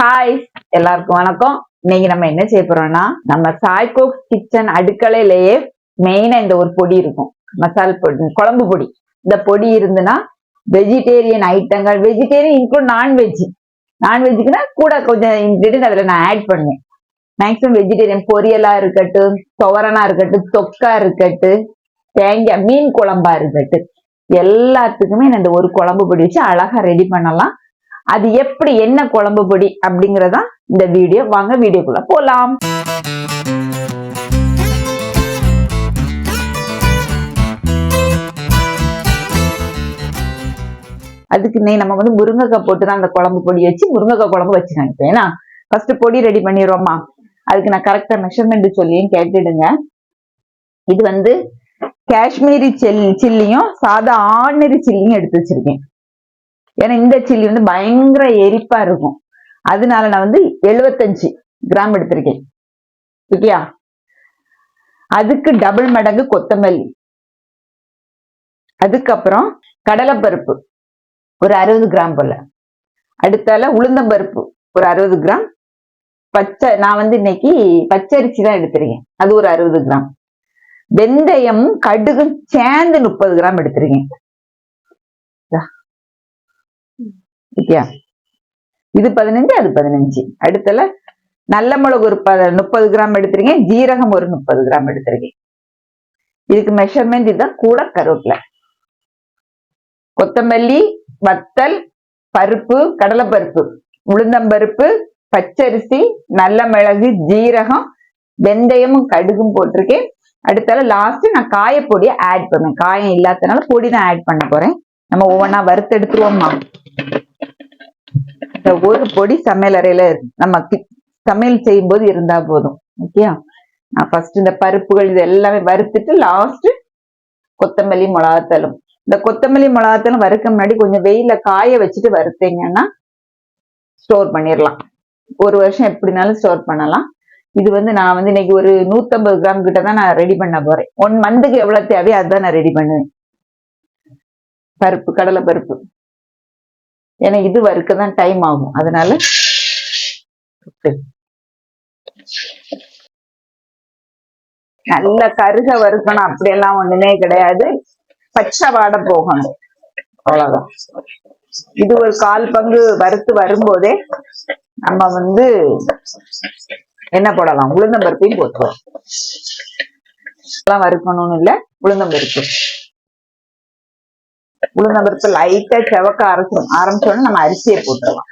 Hi எல்லாருக்கும் வணக்கம். இன்னைக்கு நம்ம என்ன செய்ய போறோம்னா நம்ம சாய்கோக் கிச்சன் அடுக்கலையிலேயே மெயினா இந்த ஒரு பொடி இருக்கும். மசால் பொடி குழம்பு பொடி. இந்த பொடி இருந்துன்னா வெஜிடேரியன் ஐட்டங்கள் வெஜிடேரியன் இன்க்ளூட் நான்வெஜ் நான்வெஜ்க்குனா கூட கொஞ்சம் இன்கிரீடியன்ட் அதில் நான் ஆட் பண்ணுவேன். மேக்ஸிமம் வெஜிடேரியன் பொரியலா இருக்கட்டும் துவரனா இருக்கட்டும் தொக்கா இருக்கட்டும் தேங்காய் மீன் குழம்பா இருக்கட்டும். எல்லாத்துக்குமே நான் இந்த ஒரு குழம்பு பொடி வச்சு அழகா ரெடி பண்ணலாம். அது எப்படி என்ன குழம்பு பொடி அப்படிங்கறதா இந்த வீடியோ. வாங்க வீடியோக்குள்ள போலாம். அதுக்கு நம்ம வந்து முருங்கைக்காய் போட்டு தான் அந்த குழம்பு பொடி வச்சு முருங்கைக்காய் குழம்பு வச்சு காமிப்பேன் ஏன்னா ஃபர்ஸ்ட் பொடி ரெடி பண்ணிடுவோமா அதுக்கு நான் கரெக்டா மெஷர்மெண்ட் சொல்லியும் கேட்டுடுங்க. இது வந்து காஷ்மீரி செல் சில்லியும் சாதா ஆர்டினரி சில்லியும் எடுத்து வச்சிருக்கேன். ஏன்னா இந்த சில்லி வந்து பயங்கர எரிப்பா இருக்கும். அதனால நான் வந்து எழுபத்தஞ்சு கிராம் எடுத்திருக்கேன். ஓகேயா? அதுக்கு டபுள் மடங்கு கொத்தமல்லி. அதுக்கப்புறம் கடலைப்பருப்பு. ஒரு அறுபது கிராம் போல. அடுத்தால உளுந்தம்பருப்பு. ஒரு அறுபது கிராம். பச்சை நான் வந்து இன்னைக்கு பச்சரிசி தான் எடுத்திருக்கேன். அது ஒரு அறுபது கிராம். வெந்தயம் கடுகும் சேர்ந்து முப்பது கிராம் எடுத்திருக்கேன். ஓகே இது பதினஞ்சு அது பதினஞ்சு. அடுத்தல நல்ல மிளகு ஒரு ப முப்பது கிராம் எடுத்துருக்கேன் ஜீரகம் ஒரு முப்பது கிராம் எடுத்திருக்கேன் இதுக்கு மெஷர்மெண்ட் இதுதான். கூட கருவேப்பிலை. கொத்தமல்லி வத்தல் பருப்பு கடலைப்பருப்பு. உளுந்தம்பருப்பு பச்சரிசி நல்ல மிளகு ஜீரகம் வெந்தயமும் கடுகும் போட்டிருக்கேன். அடுத்தால லாஸ்ட் நான் காயப்பொடியை ஆட் பண்ணுவேன் காயம் இல்லாதனால பொடி தான் ஆட் பண்ண போறேன். நம்ம ஒவ்வொன்றா வறுத்து எடுத்துருவோம்மா. இந்த ஒரு பொடி சமையல் அறையில நம்ம சமையல் செய்யும் போது இருந்தா போதும். ஓகே நான் ஃபர்ஸ்ட் இந்த பருப்புகள் இது எல்லாமே வறுத்துட்டு லாஸ்ட் கொத்தமல்லி மிளகாத்தலும் இந்த கொத்தமல்லி மிளகாத்தலும் வறுக்க முன்னாடி கொஞ்சம் வெயில காய வச்சுட்டு வறுத்தீங்கன்னா ஸ்டோர் பண்ணிடலாம் ஒரு வருஷம் எப்படினாலும் ஸ்டோர் பண்ணலாம். இது வந்து நான் வந்து இன்னைக்கு ஒரு நூத்தம்பது கிராம் கிட்ட தான் நான் ரெடி பண்ண போறேன். ஒன் மந்த்துக்கு எவ்வளவு தேவையோ அதுதான் நான் ரெடி பண்ணுவேன். பருப்பு கடலை பருப்பு. ஏன்னா இது வறுக்க தான் டைம் ஆகும். அதனால நல்ல கருக வறுக்கணும் அப்படியெல்லாம் ஒண்ணுமே கிடையாது. பச்சை வாடை போகணும். அவ்வளவுதான். இது ஒரு கால் பங்கு வறுத்து வரும்போதே நம்ம வந்து என்ன போடலாம்? உளுந்தம்பருப்பையும் போட்டுருவோம் எல்லாம் வறுக்கணும்னு இல்ல உளுந்தம்பருப்பு. உளுந்தம்பருப்பு லைட்டா செவக்க அரைச்சிடும் ஆரம்பிச்சோடனே நம்ம அரிசியை போட்டுடலாம்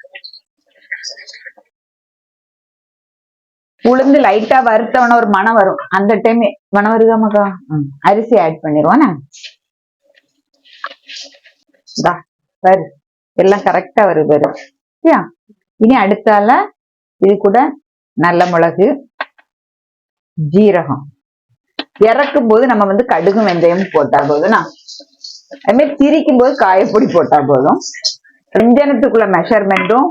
உளுந்து லைட்டா வறுத்தவன ஒரு மனம் வரும் அந்த டைம் மனம் வருதாமக்கா ம், அரிசி ஆட் பண்ணிடுவானா இதா, எல்லாம் கரெக்டா வருது வரும் சரியா இனி அடுத்தால இது கூட நல்ல மிளகு ஜீரகம் இறக்கும் போது நம்ம வந்து கடுகு வெந்தயம் போட்டா போதும்னா அது மாதிரி திரிக்கும் போது காயப்பொடி போட்டா போதும். வெஞ்சனத்துக்குள்ள மெஷர்மெண்ட்டும்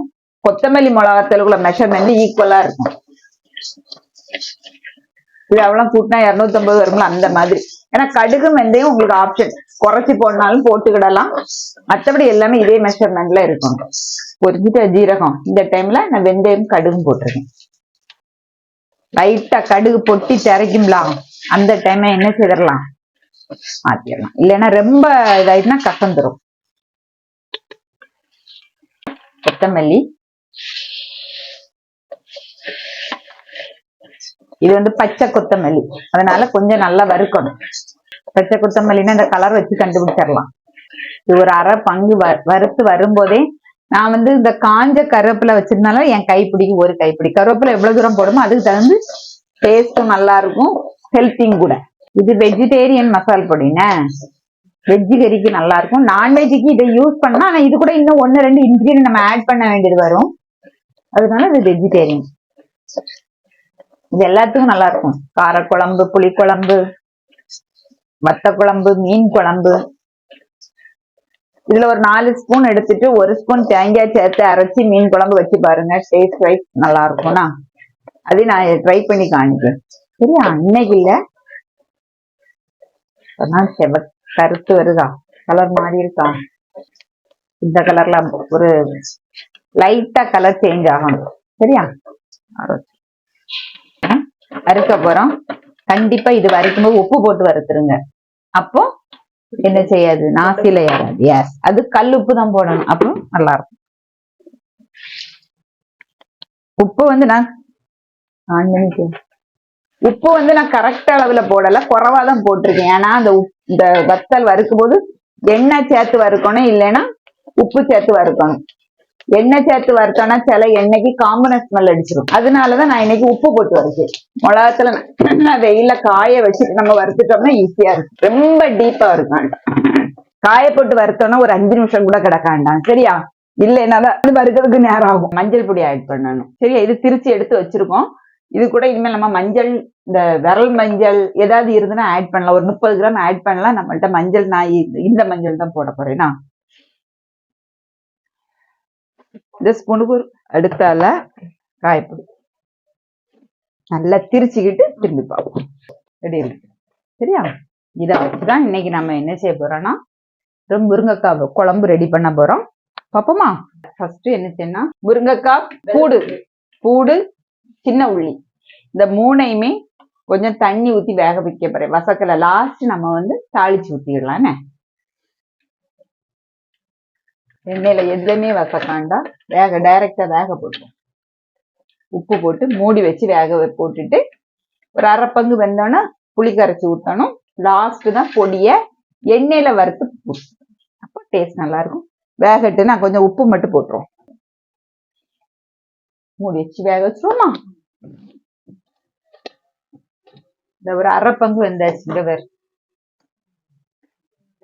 கொத்தமல்லி மிளகாத்தலுக்குள்ள மெஷர்மெண்ட் ஈக்குவலா இருக்கும். இது அவ்வளவு கூட்டினா இருநூத்தம்பது வரும்ல அந்த மாதிரி. ஏன்னா கடுகு வெந்தயம் உங்களுக்கு ஆப்ஷன் குறைச்சி போடனாலும் போட்டுக்கிடலாம். மற்றபடி எல்லாமே இதே மெஷர்மெண்ட்ல இருக்கும். பொரிஞ்சிட்ட ஜீரகம். இந்த டைம்ல நான் வெந்தயம் கடுகும் போட்டிருக்கேன். லைட்டா கடுகு பொட்டி திரைக்கும்லாம் அந்த டைம்ல என்ன செய்திடலாம்? மாத்திடலாம் இல்லைன்னா ரொம்ப இதாயிட்டுனா கசந்துரும் கொத்தமல்லி. இது வந்து பச்சை கொத்தமல்லி. அதனால கொஞ்சம் நல்லா வறுக்கணும். பச்சை கொத்தமல்லின்னா இந்த கலர் வச்சு கண்டுபிடிச்சிடலாம் இது ஒரு அரை பங்கு வ- வறுத்து வரும்போதே நான் வந்து இந்த காஞ்ச கருவேப்பிலை வச்சிருந்தாலும் என் கைப்பிடிக்கு ஒரு கைப்பிடி கருவேப்பிலை எவ்வளவு தூரம் போடுமோ அதுக்கு தகுந்து டேஸ்டும் நல்லா இருக்கும் ஹெல்த்தியும் கூட. இது வெஜிடேரியன் மசால் பொடினே வெஜ்ஜு கறிக்கு நல்லா இருக்கும். நான்வெஜ்ஜுக்கு இதை யூஸ் பண்ணா ஆனா இது கூட இன்னும் ஒன்னு ரெண்டு இன்கிரீடியன்ட் நம்ம ஆட் பண்ண வேண்டியது வரும். அதனால இது வெஜிடேரியன் இது எல்லாத்துக்கும் நல்லா இருக்கும். காரக்குழம்பு புளிக்குழம்பு வத்த குழம்பு மீன் குழம்பு. இதுல ஒரு நாலு ஸ்பூன் எடுத்துட்டு ஒரு ஸ்பூன் தேங்காய் சேர்த்து அரைச்சி மீன் குழம்பு வச்சு பாருங்க. டேஸ்ட் வைஸ் நல்லா இருக்கும்னா. அதையும் நான் ட்ரை பண்ணி காணிக்கிறேன் சரியா? இன்னைக்கு இல்லை. இப்பதான் செவ கருத்து வருதா? கலர் மாறி இருக்கா? இந்த கலர்ல ஒரு லைட்டா கலர் சேஞ்ச் ஆகணும். சரியா? ஆ, வறுக்க போறோம். கண்டிப்பா இது வறுக்கும்போது உப்பு போட்டு வறுத்துருங்க. அப்போ என்ன செய்யாது? நாசில ஏறாது. எஸ் அது கல் உப்பு தான் போடணும். அப்போ நல்லா இருக்கும் உப்பு வந்து நான் ஆன் பண்ணிக்க உப்பு வந்து நான் கரெக்ட் அளவுல போடல குறவா தான் போட்டிருக்கேன். ஏன்னா அந்த உப்- இந்த வத்தல் வறுக்கும் போது எண்ணெய் சேர்த்து வறுக்கணும் இல்லைன்னா உப்பு சேர்த்து வறுக்கணும். எண்ணெய் சேர்த்து வறுத்தோம்னா சில எண்ணெய்க்கு காம்பன ஸ்மெல் அடிச்சிடும் அதனாலதான் நான் இன்னைக்கு உப்பு போட்டு வறுக்கேன் மிளகாத்துல நான் வெயில காய வச்சுட்டு நம்ம வறுத்துட்டோம்னா ஈஸியா இருக்கும். ரொம்ப டீப்பா இருக்கும் காய போட்டு வறுத்தோம்னா ஒரு அஞ்சு நிமிஷம் கூட கிடக்காண்டாம் சரியா? இல்லைன்னா தான் அது வறுக்கிறதுக்கு நேரம் ஆகும். மஞ்சள் பொடி ஆட் பண்ணணும். சரியா? இது திருச்சி எடுத்து வச்சிருக்கோம். இது கூட இனிமேல் நம்ம மஞ்சள் இந்த விரல் மஞ்சள் ஏதாவது இருந்துன்னா ஆட் பண்ணலாம். ஒரு முப்பது கிராம் ஆட் பண்ணலாம். நம்மள்ட்ட மஞ்சள் நான் இந்த- மஞ்சள் தான் போட போறேன்னா இந்த ஸ்பூனுக்கு அடுத்தால காயப்பொடி. நல்லா திரிச்சுக்கிட்டு திரும்பி பார்ப்போம். ரெடி சரியா? இதை வச்சுதான் இன்னைக்கு நம்ம என்ன செய்ய போறோம்னா ரொம்ப முருங்கைக்காய் குழம்பு ரெடி பண்ண போறோம். பார்ப்போமா? ஃபர்ஸ்ட் என்ன செய்யணும் முருங்கைக்காய் பூடு. பூடு சின்ன உள்ளி. இந்த மூணையுமே கொஞ்சம் தண்ணி ஊத்தி வேக வைக்க போறேன். வசக்கல லாஸ்ட் நம்ம வந்து தாளிச்சு ஊத்திடலாம் எண்ணெயில எதுலையுமே வசக்காண்டா வேக டைரக்டா வேக போட்டுரும். உப்பு போட்டு மூடி வச்சு வேக வை- போட்டுட்டு ஒரு அரை பங்கு வெந்தோன்னா புளி கரைச்சி ஊத்தணும். லாஸ்ட் தான் பொடிய எண்ணெயில வறுத்து அப்போ டேஸ்ட் நல்லா இருக்கும். வேகட்டு நான் கொஞ்சம் உப்பு மட்டும் போட்டுருவோம் மூடி வேக வச்சிருவோமா? இந்த ஒரு அரை பங்கு வெந்தாச்சு இந்த வேறு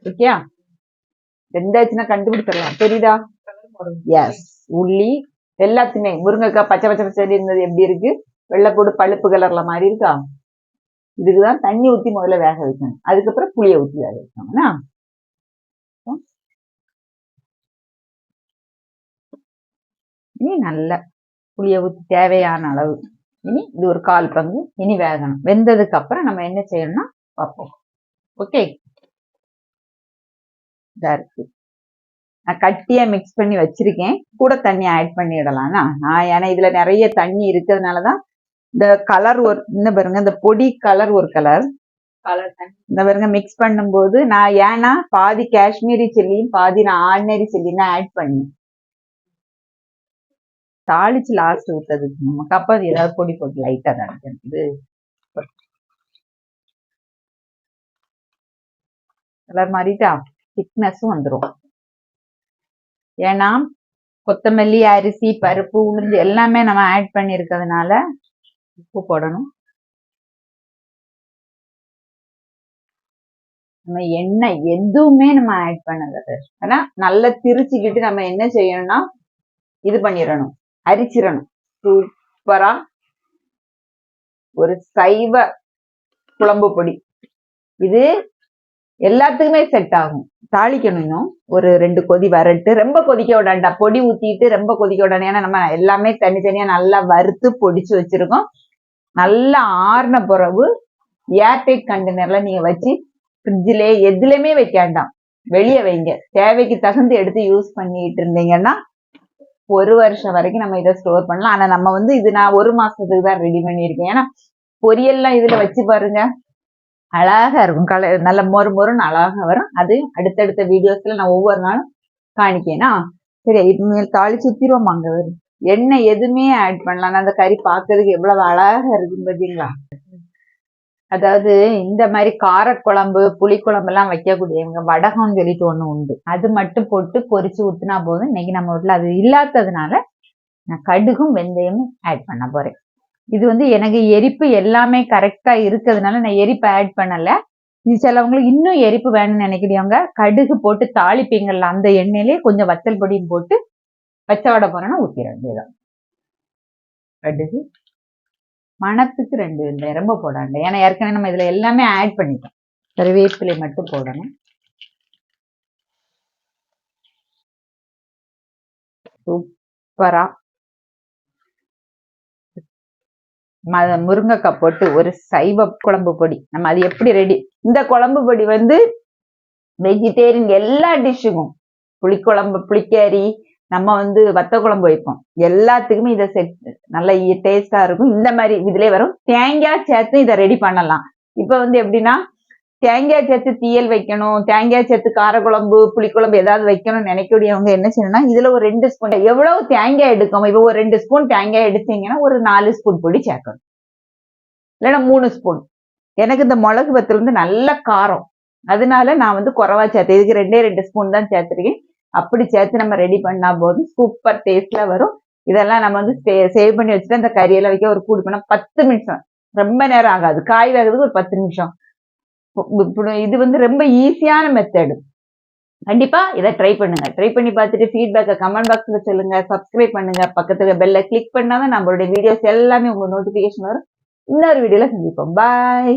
ஓகேயா? வெந்தாச்சுன்னா கண்டுபிடிச்சிடலாம். தெரியுதா? எஸ் உள்ளி எல்லாத்தையுமே. முருங்கைக்காய் பச்சை பச்சை பச்சை இருந்தது எப்படி இருக்கு? வெள்ளைப்பூடு பழுப்பு கலர்ல மாதிரி இருக்கா? இதுக்குதான் தண்ணி ஊத்தி முதல்ல வேக வைக்கணும். அதுக்கப்புறம் புளியை ஊத்தி வேக வைக்கணும்னா இனி நல்ல புளியை ஊத்தி தேவையான அளவு. இனி இது ஒரு கால் பங்கு. இனி வேகணும். வெந்ததுக்கு அப்புறம் நம்ம என்ன செய்யணும்னா பார்ப்போம் ஓகே இதா இருக்கு. நான் கட்டியா மிக்ஸ் பண்ணி வச்சிருக்கேன். கூட தண்ணி ஆட் பண்ணிடலாம்னா நான் ஏன்னா இதுல நிறைய தண்ணி இருக்கிறதுனாலதான் இந்த கலர் ஒரு இந்த பாருங்க இந்த பொடி கலர் ஒரு கலர் கலர் இந்த பாருங்க மிக்ஸ் பண்ணும்போது நான் ஏன்னா பாதி காஷ்மீரி சில்லியும் பாதி நான் ஆர்டினரி சில்லியும் ஆட் பண்ணேன். தாளிச்சு லாஸ்ட் ஊத்ததுக்கு நமக்கு அப்ப அது ஏதாவது பொடி போட்டு லைட்டா தான் இது கலர் மாறிட்டா? திக்னஸும் வந்துரும். ஏன்னா கொத்தமல்லி அரிசி பருப்பு உளுந்து எல்லாமே நம்ம ஆட் பண்ணியிருக்கிறதுனால உப்பு போடணும். நம்ம எண்ணெய் எதுவுமே நம்ம ஆட் பண்ணல ஆனா நல்லா திரிச்சுக்கிட்டு நம்ம என்ன செய்யணும்னா இது பண்ணிடணும். அரிச்சிடணும் சூப்பரா ஒரு சைவ குழம்பு பொடி. இது எல்லாத்துக்குமே செட் ஆகும். தாளிக்கணும் இன்னும். ஒரு ரெண்டு கொதி வரட்டு. ரொம்ப கொதிக்க விடாண்டா? பொடி ஊத்திட்டு ரொம்ப கொதிக்க விடணும் ஏன்னா நம்ம எல்லாமே தனித்தனியா நல்லா வறுத்து பொடிச்சு வச்சிருக்கோம். நல்லா ஆறின பிறகு ஏர்டைட் கண்டெய்னர்ல நீங்க வச்சு ஃப்ரிட்ஜிலே எதுலையுமே வைக்க வேண்டாம். வெளியே வைங்க. தேவைக்கு தகுந்து எடுத்து யூஸ் பண்ணிட்டு இருந்தீங்கன்னா ஒரு வருஷம் வரைக்கும் நம்ம இதை ஸ்டோர் பண்ணலாம். ஆனா நம்ம வந்து இது நான் ஒரு மாசத்துக்கு தான் ரெடி பண்ணியிருக்கேன். ஏன்னா பொரியல்லாம் இதுல வச்சு பாருங்க. அழகா இருக்கும். கல நல்ல மொறு மொறுன்னு அழகா வரும். அது அடுத்தடுத்த வீடியோஸ்ல நான் ஒவ்வொரு நாளும் காணிக்கேனா? சரி இனிமேல் தாளிச்சு சுத்திரும் அங்க. வரும் எண்ணெய் எதுவுமே ஆட் பண்ணலாம் அந்த கறி பார்க்கறதுக்கு எவ்வளவு அழகா இருக்கும் பாத்தீங்களா? அதாவது இந்த மாதிரி காரக்குழம்பு புளிக்குழம்பு எல்லாம் வைக்கக்கூடியவங்க வடகம்னு சொல்லிட்டு ஒண்ணு உண்டு. அது மட்டும் போட்டு பொரிச்சு ஊத்துனா போதும். இன்னைக்கு நம்ம வீட்டுல அது இல்லாததுனால நான் கடுகும் வெந்தயமும் ஆட் பண்ண போறேன். இது வந்து எனக்கு எரிப்பு எல்லாமே கரெக்டா இருக்கிறதுனால நான் எரிப்பு ஆட் பண்ணல. இது சிலவங்களுக்கு இன்னும் எரிப்பு வேணும்னு நினைக்கிறவங்க கடுகு போட்டு தாளிப்பீங்கள்ல அந்த எண்ணெயிலே கொஞ்சம் வத்தல் பொடியும் போட்டு பச்சை வடை போறேன்னா ஊத்திட வேண்டியதான் கடுகு மணத்துக்கு ரெண்டு வெந்தயம் ரொம்ப ஏன்னா ஏற்கனவே நம்ம இதுல எல்லாமே ஆட் பண்ணிட்டோம். கருவேப்பிலை மட்டும் போடணும். சூப்பரா முருங்கக்காய் முருங்கைக்காய் போட்டு ஒரு சைவ குழம்பு பொடி. நம்ம அது எப்படி ரெடி இந்த குழம்பு பொடி வந்து வெஜிடேரியன் எல்லா டிஷ்ஷுக்கும் புளிக்குழம்பு புளிக்கறி நம்ம வந்து வத்த குழம்பு வைப்போம். எல்லாத்துக்குமே இதை செட் நல்ல டேஸ்டா இருக்கும். இந்த மாதிரி இதுலேயே வரும். தேங்காய் சேர்த்து இதை ரெடி பண்ணலாம். இப்ப வந்து எப்படின்னா தேங்காய் சேர்த்து தீயல் வைக்கணும். தேங்காய் சேர்த்து காரக்குழம்பு புளிக்குழம்பு ஏதாவது வைக்கணும்னு நினைக்கக்கூடியவங்க என்ன செய்யணும்னா இதுல ஒரு ரெண்டு ஸ்பூன் எவ்வளவு தேங்காய் எடுக்கணும் இப்போ ஒரு ரெண்டு ஸ்பூன் தேங்காய் எடுத்தீங்கன்னா ஒரு நாலு ஸ்பூன் பொடி சேர்க்கணும். இல்லைன்னா மூணு ஸ்பூன். எனக்கு இந்த மிளகு வத்தல் வந்து நல்ல காரம். அதனால நான் வந்து குறவா சேர்த்தேன். இதுக்கு ரெண்டே ரெண்டு ஸ்பூன் தான் சேர்த்துருக்கேன். அப்படி சேர்த்து நம்ம ரெடி பண்ணா போதும். சூப்பர் டேஸ்ட்ல வரும். இதெல்லாம் நம்ம வந்து சேவ் பண்ணி வச்சுட்டு அந்த கறியெல்லாம் வைக்க ஒரு கூடி பண்ணா பத்து நிமிஷம். ரொம்ப நேரம் ஆகாது. காய் வேகிறதுக்கு ஒரு பத்து நிமிஷம். இது வந்து ரொம்ப ஈஸியான மெத்தடு கண்டிப்பா இதை ட்ரை பண்ணுங்க. ட்ரை பண்ணி பார்த்துட்டு ஃபீட்பேக்கை கமெண்ட் பாக்ஸ்ல சொல்லுங்க. சப்ஸ்கிரைப் பண்ணுங்க. பக்கத்துல பெல்ல கிளிக் பண்ணாதான் நம்மளுடைய வீடியோஸ் எல்லாமே உங்க நோட்டிபிகேஷன் வரும். இன்னொரு வீடியோல சந்திப்போம். பாய்